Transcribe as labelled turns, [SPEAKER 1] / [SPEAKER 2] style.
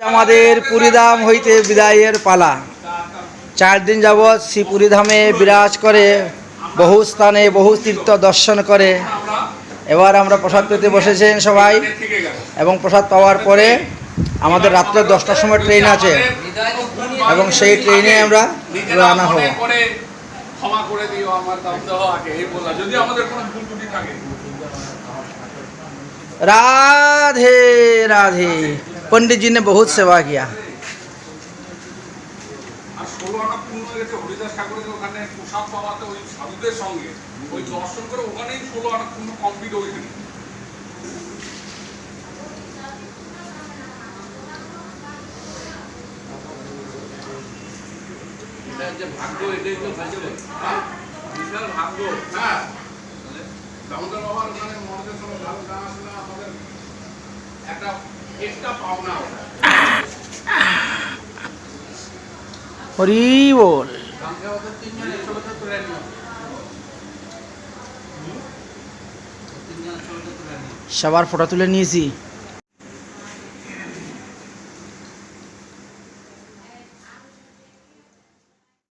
[SPEAKER 1] আমাদের পুরীধাম হইতে বিদায়ের পালা। চার দিন যাবৎ শ্রী পুরীধামে বিরাজ করে বহু স্থানে বহু তীর্থ দর্শন করে। এবার আমরা প্রসাদ পেতে বসেছেন সবাই এবং প্রসাদ পাওয়ার পরে আমাদের রাত্রে দশটার সময় ট্রেন আছে এবং সেই ট্রেনে আমরা রওনা হব। রাধে রাধে। पंडित जी ने बहुत सेवा किया
[SPEAKER 2] আর ষোলো আনা পূর্ণ হয়ে গেছে হরিদাস ঠাকুরের ওখানে প্রসাদ পাওয়াতে ওই সাধুদের সঙ্গে ওই দর্শন করে ওখানেই ষোলো আনা পূর্ণ কমপ্লিট ওইখানে ভাগ্য এটাই তো ভাগ্য বিশাল ভাগ্য হ্যাঁ দামোদর বাবার ওখানে মহাদেব সঙ্গে ভালো গান আসলে আমাদের একটা একটা পাওনা ওটা
[SPEAKER 1] হরি বল সবার ফটো তুলে নিয়েছি